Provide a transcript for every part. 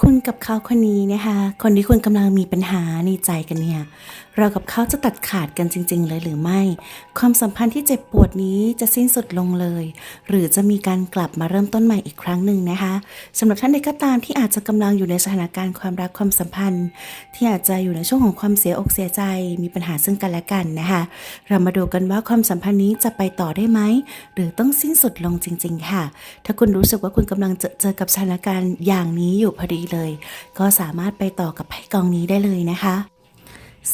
คุณกับเขาคนนี้นะคะ คนที่คุณกำลังมีปัญหาในใจกันเนี่ย เรากับเขาจะตัดขาดกันจริง ๆ เลยหรือไม่ ความสัมพันธ์ที่เจ็บปวดนี้จะสิ้นสุดลงเลย หรือจะมีการกลับมาเริ่มต้นใหม่อีกครั้งหนึ่งนะคะสำหรับท่านใดก็ตามที่อาจจะกำลังอยู่ในสถานการณ์ความรักความสัมพันธ์ ที่อาจจะอยู่ในช่วงของความเสียอกเสียใจ มีปัญหาซึ่งกันและกันนะคะ เรามาดูกันว่าความสัมพันธ์นี้จะไปต่อได้ไหมหรือต้องสิ้นสุดลงจริง ๆ ค่ะ ถ้าคุณรู้สึกว่าคุณกำลังเจอเจอกับสถานการณ์อย่างนี้อยู่พอดีเลย ก็สามารถไปต่อกับไพ่กองนี้ได้เลยนะคะ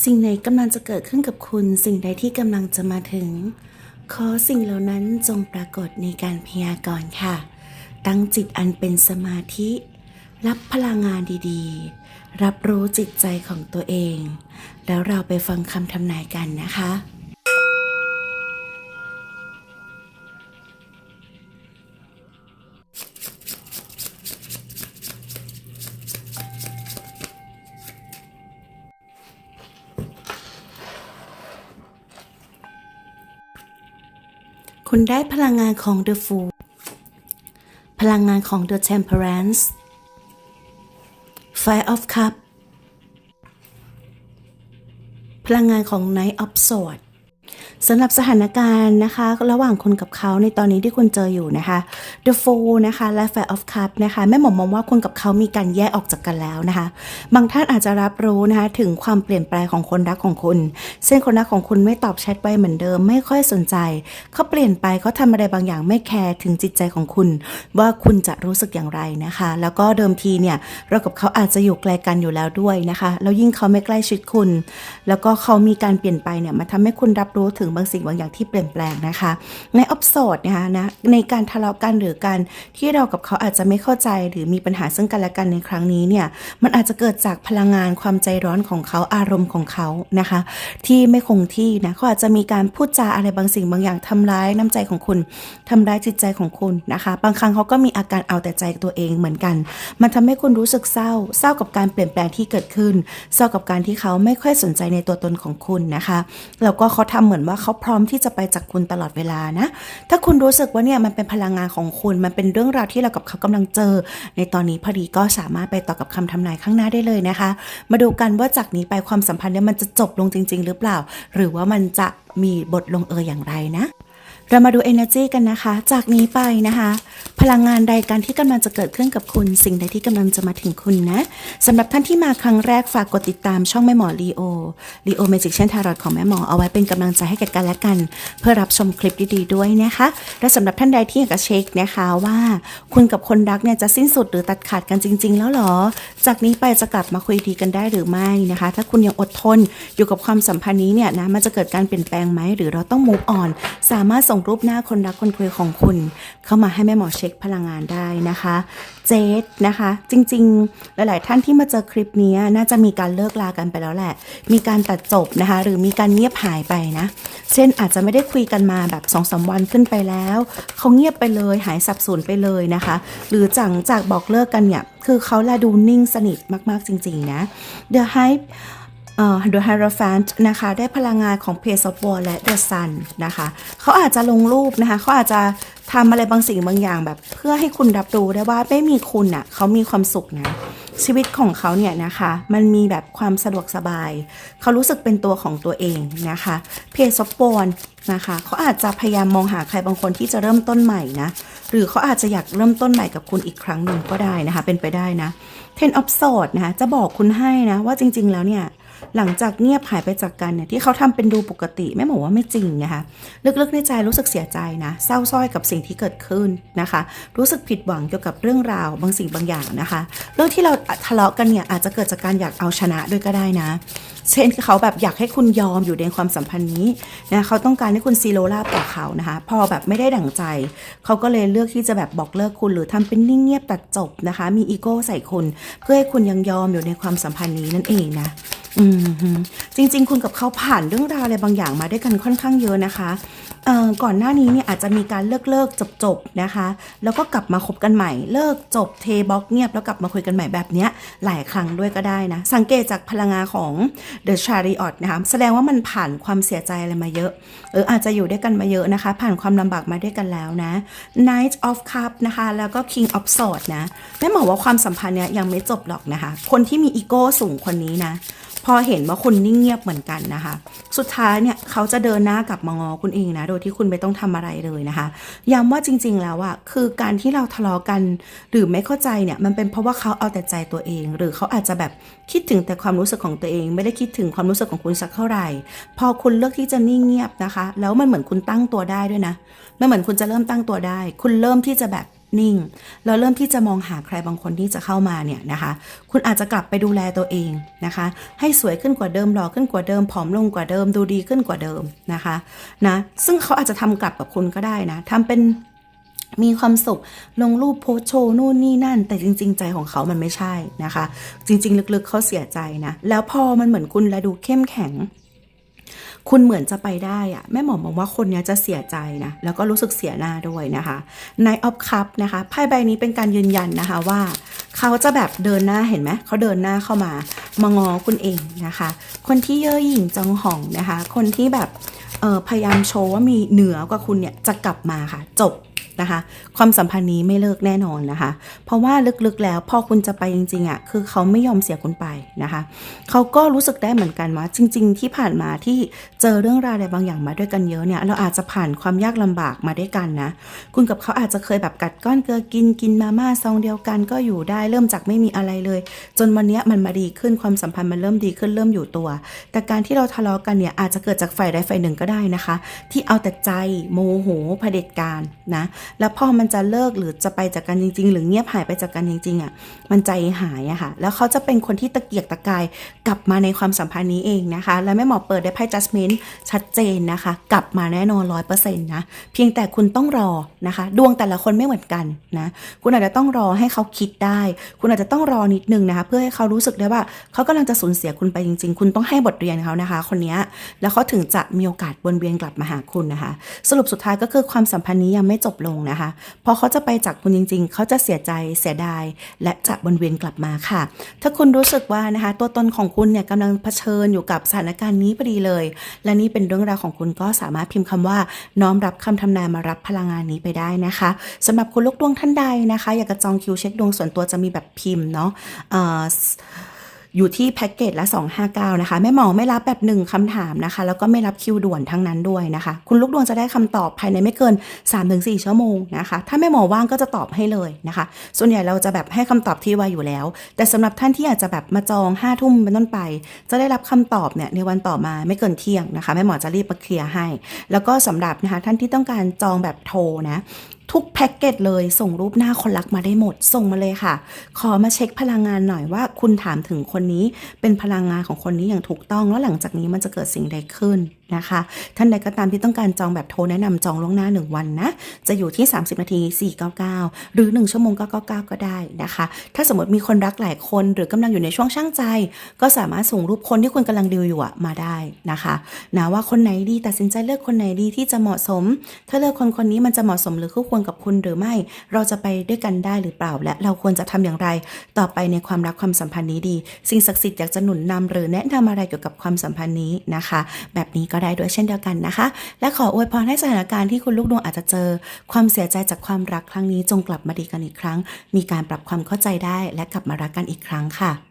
สิ่งไหนกำลังจะเกิดขึ้นกับคุณ สิ่งใดที่กำลังจะมาถึง ขอสิ่งเหล่านั้นจงปรากฏในการพยากรณ์ค่ะ ตั้งจิตอันเป็นสมาธิ รับพลังงานดีๆ รับรู้จิตใจของตัวเอง แล้วเราไปฟังคำทำนายกันนะคะ คุณได้พลังงานของ The Fool พลังงานของ The Temperance Five of Cup พลังงานของ Knight of Swords สำหรับสถานการณ์นะคะ ระหว่างคุณกับเขาในตอนนี้ที่คุณเจออยู่นะคะ The Fool นะคะและ Five of Cup นะคะแม่หมอมองว่าคุณกับเขามีการแยกออกจากกันแล้วนะคะ บางท่านอาจจะรับรู้นะคะถึงความเปลี่ยนแปลงของคนรักของคุณเช่นคนรักของคุณไม่ตอบแชทไปเหมือนเดิม ไม่ค่อยสนใจ เขาเปลี่ยนไปเขาทำอะไรบางอย่างไม่แคร์ถึงจิตใจของคุณ ว่าคุณจะรู้สึกอย่างไรนะคะ แล้วก็เดิมทีเนี่ยเรากับเขาอาจจะอยู่ไกลกันอยู่แล้วด้วยนะคะแล้วยิ่งเขาไม่ใกล้ชิดคุณ แล้วก็เขามีการเปลี่ยนไปเนี่ยมันทำให้คุณรับรู้ถึงบางสิ่งบางอย่างที่เปลี่ยนแปลงนะคะ ในออฟโซดนะคะนะในการทะเลาะกันหรือการที่เรากับเขาอาจจะไม่เข้าใจหรือมีปัญหาซึ่งกันและกันในครั้งนี้เนี่ยมันอาจจะเกิดจากพลังงานความใจร้อนของเขาอารมณ์ของเขานะคะ ที่ไม่คงที่นะเขาอาจจะมีการพูดจาอะไรบางสิ่งบางอย่างทำร้ายน้ำใจของคุณทำร้ายจิตใจของคุณนะคะ บางครั้งเขาก็มีอาการเอาแต่ใจตัวเองเหมือนกัน มันทำให้คุณรู้สึกเศร้า เศร้ากับการเปลี่ยนแปลงที่เกิดขึ้น เศร้ากับการที่เขาไม่ค่อยสนใจในตัวตนของคุณนะคะแล้วก็เขาทำเหมือนว่าเขาพร้อมที่จะไปจากคุณตลอดเวลานะ ถ้าคุณรู้สึกว่าเนี่ยมันเป็นพลังงานของคุณ มันเป็นเรื่องราวที่เรากับเขากำลังเจอ ในตอนนี้พอดีก็สามารถไปต่อกับคำทำนายข้างหน้าได้เลยนะคะ มาดูกันว่าจากนี้ไปความสัมพันธ์เนี่ยมันจะจบลงจริง ๆ หรือเปล่า หรือว่ามันจะมีบทลงเอยอย่างไรนะ เรามาดู energy กันนะคะ จากนี้ไปนะคะ พลังงานใดการที่กำลังจะเกิดขึ้นกับคุณ สิ่งใดที่กำลังจะมาถึงคุณนะสำหรับท่านที่มาครั้งแรกฝากกดติดตามช่องแม่หมอลีโอลีโอเมจิกเช่นทารอดของแม่หมอเอาไว้เป็นกำลังใจให้แก่กันและกัน เพื่อรับชมคลิปดีๆด้วยนะคะ และสำหรับท่านใดที่อยากจะเช็คนะคะว่า คุณกับคนรักเนี่ยจะสิ้นสุดหรือตัดขาดกันจริง ๆ แล้วหรอ จากนี้ไปจะกลับมาคุยดีกันได้หรือไม่นะคะ ถ้าคุณยังอดทนอยู่กับความสัมพันธ์นี้เนี่ยนะมันจะเกิดการเปลี่ยนแปลงไหมหรือเราต้อง move on สามารถส่งรูปหน้าคนรักคนคุยของคุณ เข้ามาให้แม่หมอเช็คพลังงานได้นะคะ เจดนะคะ จริงๆ หลายๆ ท่านที่มาเจอคลิปนี้น่าจะมีการเลิกลากันไปแล้วแหละ มีการตัดจบนะคะ หรือมีการเงียบหายไปนะ เช่นอาจจะไม่ได้คุยกันมาแบบ2อสวันขึ้นไปแล้ว เขาเงียบไปเลยหายสับสนไปเลยนะคะ หรือจังจากบอกเลิกกันเนี่ยคือเขาแลดูนิ่งสนิทมากๆจริง ๆ นะ The Hype เอ่อ The Hierophant นะคะได้พลังงานของ Page of War และ The Sun นะคะเขาอาจจะลงรูปนะคะเขาอาจจะทำอะไรบางสิ่งบางอย่างแบบ เพื่อให้คุณรับรู้ได้ว่าไม่มีคุณอะเขามีความสุขนะชีวิตของเขาเนี่ยนะคะ มันมีแบบความสะดวกสบาย เขารู้สึกเป็นตัวของตัวเองนะคะ เพจซอฟบอนนะคะเขาอาจจะพยายามมองหาใครบางคนที่จะเริ่มต้นใหม่นะ หรือเขาอาจจะอยากเริ่มต้นใหม่กับคุณอีกครั้งหนึ่งก็ได้นะคะ เป็นไปได้นะ Ten of Swords นะคะจะบอกคุณให้นะว่าจริง ๆ แล้วเนี่ย หลังจากเงียบหายไปจากกันเนี่ยที่เขาทำเป็นดูปกติแม่บอกว่าไม่จริงนะคะลึกๆในใจรู้สึกเสียใจนะเศร้าส้อยกับสิ่งที่เกิดขึ้นนะคะ รู้สึกผิดหวังเกี่ยวกับเรื่องราวบางสิ่งบางอย่างนะคะ เรื่องที่เราทะเลาะกันเนี่ยอาจจะเกิดจากการอยากเอาชนะด้วยก็ได้นะ เช่นเขาแบบอยากให้คุณยอมอยู่ในความสัมพันธ์นี้นะเขาต้องการให้คุณซีโรราบต่อเขานะคะ พอแบบไม่ได้ดั่งใจ เขาก็เลยเลือกที่จะแบบบอกเลิกคุณหรือทำเป็นนิ่งเงียบตัดจบนะคะ มีอีโก้ใส่คุณเพื่อให้คุณยังยอมอยู่ในความสัมพันธ์นี้นั่นเองนะ อืมจริง ๆ คุณกับเขาผ่านเรื่องราวอะไรบางอย่างมาด้วยกันค่อนข้างเยอะนะคะเอ่อก่อนหน้านี้เนี่ยอาจจะมีการเลิกเลิกจบจบนะคะ แล้วก็กลับมาคบกันใหม่ เลิกจบเทบล็อกเงียบแล้วกลับมาคุยกันใหม่แบบเนี้ยหลายครั้งด้วยก็ได้นะ สังเกตจากพลังงานของ The Chariot นะคะแสดงว่ามันผ่านความเสียใจอะไรมาเยอะเอออาจจะอยู่ด้วยกันมาเยอะนะคะ ผ่านความลำบากมาด้วยกันแล้วนะ Knight of Cup นะคะ แล้วก็ King of Swords นะแม่หมอว่าความสัมพันธ์เนี้ยยังไม่จบหรอกนะคะ คนที่มีอีโก้สูงคนนี้นะพอเห็นว่าคุณนิ่งเงียบเหมือนกันนะคะ สุดท้ายเนี่ยเขาจะเดินหน้ากลับมางอคุณเองนะ โดยที่คุณไม่ต้องทำอะไรเลยนะคะ ย้ำว่าจริง ๆ แล้วอะคือการที่เราทะเลาะกัน หรือไม่เข้าใจเนี่ยมันเป็นเพราะว่าเขาเอาแต่ใจตัวเอง หรือเขาอาจจะแบบคิดถึงแต่ความรู้สึกของตัวเอง ไม่ได้คิดถึงความรู้สึกของคุณสักเท่าไหร่ พอคุณเลือกที่จะนิ่งเงียบนะคะ แล้วมันเหมือนคุณตั้งตัวได้ด้วยนะมันเหมือนคุณจะเริ่มตั้งตัวได้ คุณเริ่มที่จะแบบ นิ่งแล้วเริ่มที่จะมองหาใครบางคนที่จะเข้ามาเนี่ยนะคะ คุณอาจจะกลับไปดูแลตัวเองนะคะ ให้สวยขึ้นกว่าเดิมหล่อขึ้นกว่าเดิมผอมลงกว่าเดิม ดูดีขึ้นกว่าเดิมนะคะนะซึ่งเขาอาจจะทำกลับกับคุณก็ได้นะทำเป็นมีความสุขลงรูปโพสโชว์นู่นนี่นั่น แต่จริง ๆ ใจของเขามันไม่ใช่นะคะ จริง ๆ ลึกๆเขาเสียใจนะ แล้วพอมันเหมือนคุณและดูเข้มแข็ง คุณเหมือนจะไปได้อะแม่หมอมองว่าคนนี้จะเสียใจนะแล้วก็รู้สึกเสียหน้าด้วยนะคะในออฟคัพนะคะไพ่ใบนี้เป็นการยืนยันนะคะว่า เขาจะแบบเดินหน้าเห็นไหมเขาเดินหน้าเข้ามามางอคุณเองนะคะ คนที่เย่อหยิ่งจองห่องนะคะ คนที่แบบเออพยายามโชว์ว่ามีเหนือกว่าคุณเนี่ยจะกลับมาค่ะ จบ นะคะ ความสัมพันธ์นี้ไม่เลิกแน่นอนนะคะ เพราะว่าลึกๆแล้วพอคุณจะไปจริงๆอะคือเขาไม่ยอมเสียคุณไปนะคะเขาก็รู้สึกได้เหมือนกันว่าจริง ๆ ที่ผ่านมาที่เจอเรื่องราวอะไรบางอย่างมาด้วยกันเยอะเนี่ยเราอาจจะผ่านความยากลำบากมาด้วยกันนะคุณกับเขาอาจจะเคยแบบกัดก้อนเกลือกินกินมาม่าซองเดียวกันก็อยู่ได้เริ่มจากไม่มีอะไรเลย จนวันนี้มันมาดีขึ้นความสัมพันธ์มันเริ่มดีขึ้นเริ่มอยู่ตัว แต่การที่เราทะเลาะกันเนี่ยอาจจะเกิดจากฝ่ายใดฝ่ายหนึ่งก็ได้นะคะ ที่เอาแต่ใจโมโหเผด็จการนะแล้วพอมันจะเลิกหรือจะไปจากกันจริง ๆ หรือเงียบหายไปจากกันจริงๆอะมันใจหายอะค่ะ แล้วเขาจะเป็นคนที่ตะเกียกตะกายกลับมาในความสัมพันธ์นี้เองนะคะ และแม่หมอเปิดได้ไพ่ judgment ชัดเจนนะคะ กลับมาแน่นอนร้อยเปอร์เซ็นต์นะ เพียงแต่คุณต้องรอนะคะ ดวงแต่ละคนไม่เหมือนกันนะ คุณอาจจะต้องรอให้เขาคิดได้ คุณอาจจะต้องรอนิดนึงนะคะ เพื่อให้เขารู้สึกได้ว่าเขากำลังจะสูญเสียคุณไปจริง ๆ คุณต้องให้บทเรียนเขานะคะ คนนี้แล้วเขาถึงจะมีโอกาสวนเวียนกลับมาหาคุณนะคะ สรุปสุดท้ายก็คือความสัมพันธ์นี้ยังไม่จบลงนะคะ พอเขาจะไปจากคุณจริง ๆ เขาจะเสียใจเสียดาย และจะวนเวียนกลับมาค่ะ ถ้าคุณรู้สึกว่านะคะตัวตนของคุณเนี่ยกำลังเผชิญอยู่กับสถานการณ์นี้พอดีเลย และนี่เป็นเรื่องราวของคุณก็สามารถพิมพ์คำว่าน้อมรับคำทำนายมารับพลังงานนี้ไปได้นะคะสำหรับคุณลูกดวงท่านใดนะคะ อยากจะจองคิวเช็คดวงส่วนตัวจะมีแบบพิมพ์เนาะ อยู่ที่แพ็กเกจละ 259 นะคะ แม่หมอไม่รับแบบหนึ่งคำถามนะคะ แล้วก็ไม่รับคิวด่วนทั้งนั้นด้วยนะคะ คุณลูกดวงจะได้คำตอบภายในไม่เกิน 3-4 ชั่วโมงนะคะ ถ้าแม่หมอว่างก็จะตอบให้เลยนะคะ ส่วนใหญ่เราจะแบบให้คำตอบที่ไวอยู่แล้ว แต่สำหรับท่านที่อากจะแบบมาจอง5ทุ่มเป็นต้นไป จะได้รับคำตอบเนี่ยในวันต่อมาไม่เกินเที่ยงนะคะแม่หมอจะรีบมาเคลียร์ให้ แล้วก็สำหรับนะคะท่านที่ต้องการจองแบบโทรนะ ทุกแพ็กเกจเลยส่งรูปหน้าคนรักมาได้หมด ส่งมาเลยค่ะ ขอมาเช็คพลังงานหน่อยว่า คุณถามถึงคนนี้เป็นพลังงานของคนนี้อย่างถูกต้อง แล้วหลังจากนี้มันจะเกิดสิ่งใดขึ้น นะคะ ท่านใดก็ตามที่ต้องการจองแบบโทรแนะนำจองล่วงหน้า 1 วันนะ จะอยู่ที่ 30 นาที 499 หรือ 1 ชั่วโมง 999 ก็ได้นะคะ ถ้าสมมติมีคนรักหลายคนหรือกำลังอยู่ในช่วงช่างใจ ก็สามารถส่งรูปคนที่คุณกำลังดิวอยู่มาได้นะคะนะว่าคนไหนดีตัดสินใจเลือกคนไหนดีที่จะเหมาะสม ถ้าเลือกคนคนนี้มันจะเหมาะสมหรือคู่ควรกับคุณหรือไม่ เราจะไปด้วยกันได้หรือเปล่า และเราควรจะทำอย่างไร ต่อไปในความรักความสัมพันธ์นี้ดี สิ่งศักดิ์สิทธิ์อยากจะหนุนนำหรือแนะนำอะไรเกี่ยวกับความสัมพันธ์นี้นะคะ แบบนี้ก็ได้ด้วยเช่นเดียวกันนะคะ และขออวยพรให้สถานการณ์ที่คุณลูกดวงอาจจะเจอ ความเสียใจจากความรักครั้งนี้จงกลับมาดีกันอีกครั้ง มีการปรับความเข้าใจได้และกลับมารักกันอีกครั้งค่ะ